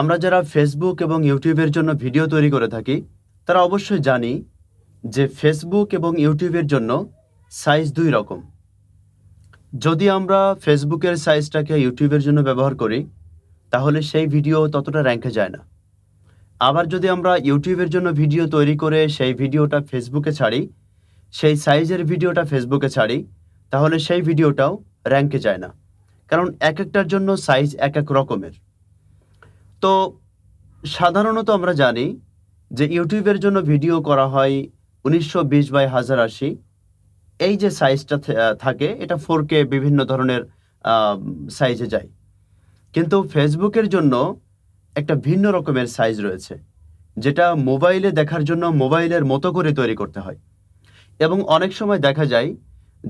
আমরা যারা ফেসবুক এবং ইউটিউবের জন্য ভিডিও তৈরি করে থাকি, তারা অবশ্যই জানি যে ফেসবুক এবং ইউটিউবের জন্য সাইজ দুই রকম। যদি আমরা ফেসবুকের সাইজটাকে ইউটিউবের জন্য ব্যবহার করি, তাহলে সেই ভিডিও ততটা র্যাঙ্কে যায় না। আবার যদি আমরা ইউটিউবের জন্য ভিডিও তৈরি করে সেই ভিডিওটা ফেসবুকে ছাড়ি, সেই সাইজের ভিডিওটা ফেসবুকে ছাড়ি, তাহলে সেই ভিডিওটাও র্যাঙ্কে যায় না। কারণ এক একটার জন্য সাইজ এক এক রকমের। তো সাধারণত আমরা জানি যে ইউটিউবের জন্য ভিডিও করা হয় উনিশশো বিশ বাই হাজার আশি। এই যে সাইজটা থাকে, এটা ফোর কে বিভিন্ন ধরনের সাইজে যায়। কিন্তু ফেসবুকের জন্য একটা ভিন্ন রকমের সাইজ রয়েছে, যেটা মোবাইলে দেখার জন্য মোবাইলের মতো করে তৈরি করতে হয়। এবং অনেক সময় দেখা যায়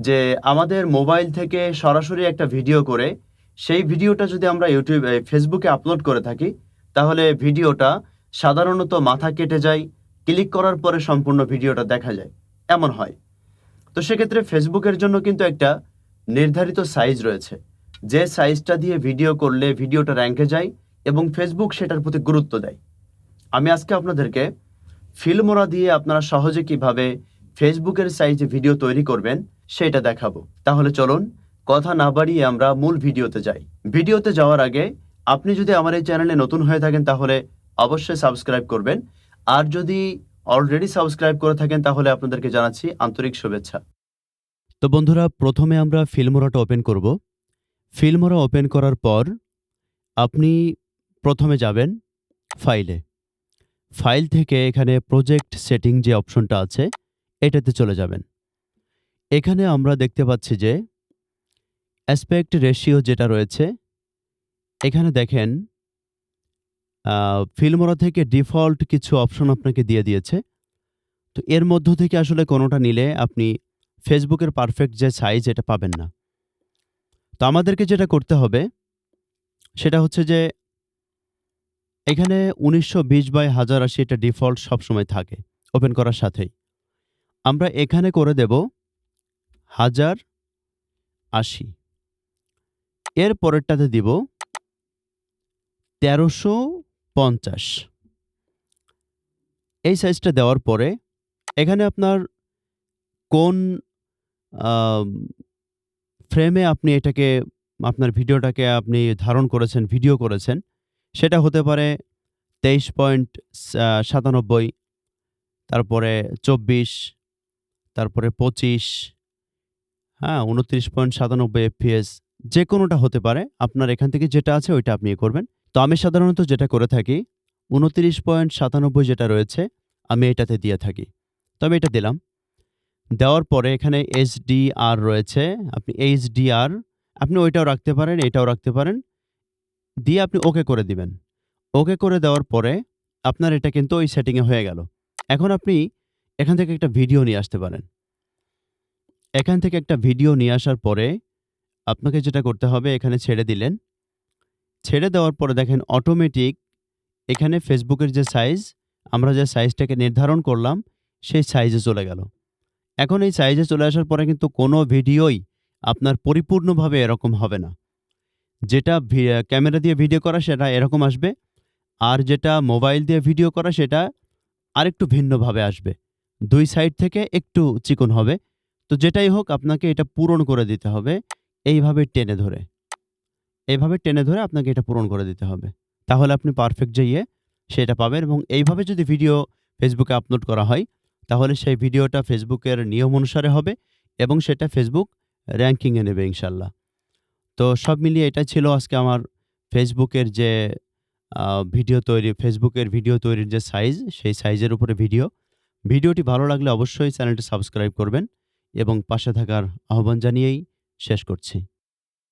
যে আমাদের মোবাইল থেকে সরাসরি একটা ভিডিও করে, সেই ভিডিওটা যদি আমরা ইউটিউব ফেসবুকে আপলোড করে থাকি তাহলে ভিডিওটা সাধারণত মাথা কেটে যায়, ক্লিক করার পরে সম্পূর্ণ ভিডিওটা দেখা যায়। এমন হয়। তো সেক্ষেত্রে ফেসবুকের জন্য কিন্তু একটা নির্ধারিত সাইজ রয়েছে। যে সাইজটা দিয়ে ভিডিও করলে ভিডিওটা র্যাঙ্কে যায় এবং ফেসবুক সেটার প্রতি গুরুত্ব দেয়। আমি আজকে আপনাদেরকে ফিল্মোরা দিয়ে আপনারা সহজে কীভাবে ফেসবুকের সাইজে ভিডিও তৈরি করবেন সেটা দেখাবো। তাহলে চলুন, কথা না বাড়িয়ে আমরা মূল ভিডিওতে যাই। ভিডিওতে যাওয়ার আগে আপনি যদি আমার এই চ্যানেলে নতুন হয়ে থাকেন তাহলে অবশ্যই সাবস্ক্রাইব করবেন। আর যদি অলরেডি সাবস্ক্রাইব করে থাকেন তাহলে আপনাদেরকে জানাচ্ছি আন্তরিক শুভেচ্ছা। তো বন্ধুরা, প্রথমে আমরা ফিল্মোরাটা ওপেন করব। ফিল্মোরা ওপেন করার পর আপনি প্রথমে যাবেন ফাইলে। ফাইল থেকে এখানে প্রজেক্ট সেটিং যে অপশনটা আছে, এটাতে চলে যাবেন। এখানে আমরা দেখতে পাচ্ছি যে অ্যাসপেক্ট রেশিও যেটা রয়েছে এখানে দেখেন ফিল্মরা থেকে ডিফল্ট কিছু অপশন আপনাকে দিয়ে দিয়েছে। তো এর মধ্য থেকে আসলে কোনোটা নিলে আপনি ফেসবুকের পারফেক্ট যে সাইজ এটা পাবেন না। তো আমাদেরকে যেটা করতে হবে, সেটা হচ্ছে যে, এখানে উনিশশো বিশ বাই হাজার আশি এটা ডিফল্ট সবসময় থাকে ওপেন করার সাথেই। আমরা এখানে করে দেব হাজার আশি। এর পরেরটাতে দিব তেরোশো পঞ্চাশ। এই সাইজটা দেওয়ার পরে এখানে আপনার কোন ফ্রেমে আপনি এটাকে, আপনার ভিডিওটাকে আপনি ধারণ করেছেন, ভিডিও করেছেন, সেটা হতে পারে তেইশ পয়েন্ট সাতানব্বই, তারপরে চব্বিশ, তারপরে পঁচিশ হ্যাঁ উনত্রিশ পয়েন্ট সাতানব্বই এফপিএস যে কোনোটা হতে পারে, আপনার এখান থেকে যেটা আছে ওইটা আপনি করবেন। তো আমি সাধারণত যেটা করে থাকি, উনত্রিশ পয়েন্ট সাতানব্বই যেটা রয়েছে, আমি এটাতে দিয়ে থাকি। তো আমি এটা দিলাম। দেওয়ার পরে এখানে এইচডিআর রয়েছে, আপনি এইচডিআর আপনি ওইটাও রাখতে পারেন, এটাও রাখতে পারেন। দিয়ে আপনি ওকে করে দিবেন। ওকে করে দেওয়ার পরে আপনার এটা কিন্তু ওই সেটিংয়ে হয়ে গেল। এখন আপনি এখান থেকে একটা ভিডিও নিয়ে আসতে পারেন। এখান থেকে একটা ভিডিও নিয়ে আসার পরে আপনাকে যেটা করতে হবে, এখানে ছেড়ে দিলেন। ছেড়ে দেওয়ার পরে দেখেন অটোমেটিক এখানে ফেসবুকের যে সাইজ আমরা যে সাইজটাকে নির্ধারণ করলাম, সেই সাইজে চলে গেল। এখন এই সাইজে চলে আসার পরে কিন্তু কোনো ভিডিওই আপনার পরিপূর্ণভাবে এরকম হবে না। যেটা ক্যামেরা দিয়ে ভিডিও করা সেটা এরকম আসবে, আর যেটা মোবাইল দিয়ে ভিডিও করা সেটা আরেকটু ভিন্নভাবে আসবে। দুই সাইড থেকে একটু চিকন হবে। তো যেটাই হোক, আপনাকে এটা পূরণ করে দিতে হবে, এইভাবে টেনে ধরে। এইভাবে টেনে ধরে আপনাকে এটা পূরণ করে দিতে হবে। তাহলে আপনি পারফেক্ট যে ইয়ে সেটা পাবেন এবং এইভাবে যদি ভিডিও ফেসবুকে আপলোড করা হয়, তাহলে সেই ভিডিওটা ফেসবুকের নিয়ম অনুসারে হবে এবং সেটা ফেসবুক র্যাঙ্কিংয়ে নেবে ইনশাল্লাহ তো সব মিলিয়ে এটা ছিল আজকে আমার ফেসবুকের যে ভিডিও তৈরি ফেসবুকের ভিডিও তৈরির যে সাইজ সেই সাইজের উপরে ভিডিও ভিডিওটি ভালো লাগলে অবশ্যই চ্যানেলটি সাবস্ক্রাইব করবেন এবং পাশে থাকার আহ্বান জানিয়েই শেষ করছি।